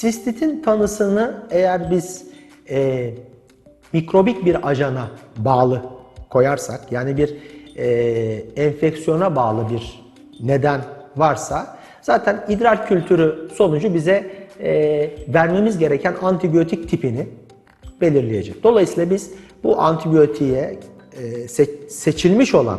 Sistitin tanısını eğer biz e, mikrobik bir ajana bağlı koyarsak, yani bir e, enfeksiyona bağlı bir neden varsa, zaten idrar kültürü sonucu bize e, vermemiz gereken antibiyotik tipini belirleyecek. Dolayısıyla biz bu antibiyotiğe e, se- seçilmiş olan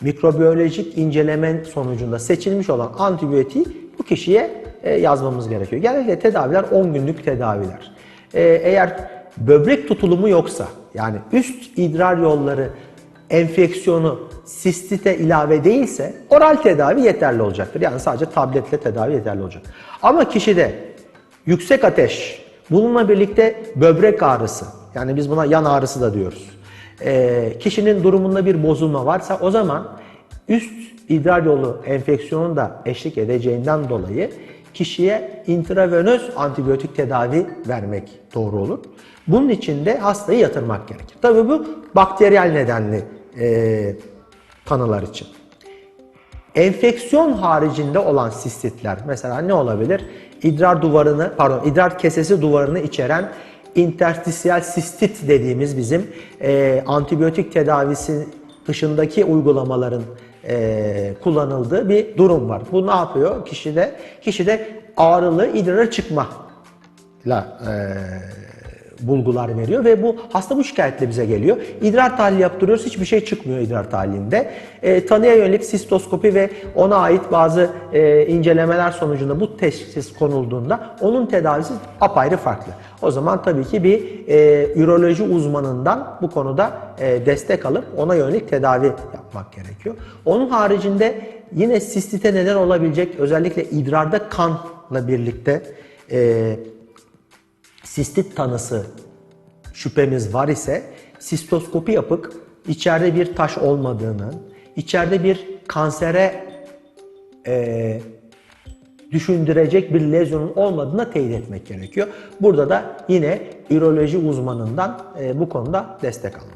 mikrobiyolojik inceleme sonucunda seçilmiş olan antibiyotiği bu kişiye yazmamız gerekiyor. Genellikle tedaviler 10 günlük tedaviler. E, eğer böbrek tutulumu yoksa yani üst idrar yolları enfeksiyonu sistite ilave değilse oral tedavi yeterli olacaktır. Yani sadece tabletle tedavi yeterli olacak. Ama kişide yüksek ateş, bununla birlikte böbrek ağrısı, yani biz buna yan ağrısı da diyoruz. Ee, kişinin durumunda bir bozulma varsa o zaman üst idrar yolu enfeksiyonun da eşlik edeceğinden dolayı kişiye intravenöz antibiyotik tedavi vermek doğru olur. Bunun için de hastayı yatırmak gerekir. Tabii bu bakteriyel nedenli e, tanılar için. Enfeksiyon haricinde olan sistitler mesela ne olabilir? İdrar duvarını, pardon, idrar kesesi duvarını içeren interstisyal sistit dediğimiz bizim e, antibiyotik tedavisi dışındaki uygulamaların e, kullanıldığı bir durum var. Bu ne yapıyor? Kişide kişide ağrılı idrara çıkma la e, bulgular veriyor ve bu hasta bu şikayetle bize geliyor. İdrar tahlili yaptırıyoruz hiçbir şey çıkmıyor idrar tahlilinde. E, tanıya yönelik sistoskopi ve ona ait bazı e, incelemeler sonucunda bu teşhis konulduğunda onun tedavisi apayrı farklı. O zaman tabii ki bir e, üroloji uzmanından bu konuda e, destek alıp ona yönelik tedavi yapmak gerekiyor. Onun haricinde yine sistite neden olabilecek özellikle idrarda kanla birlikte e, sistit tanısı şüphemiz var ise sistoskopi yapıp içeride bir taş olmadığını, içeride bir kansere e, düşündürecek bir lezyonun olmadığına teyit etmek gerekiyor. Burada da yine üroloji uzmanından e, bu konuda destek almak.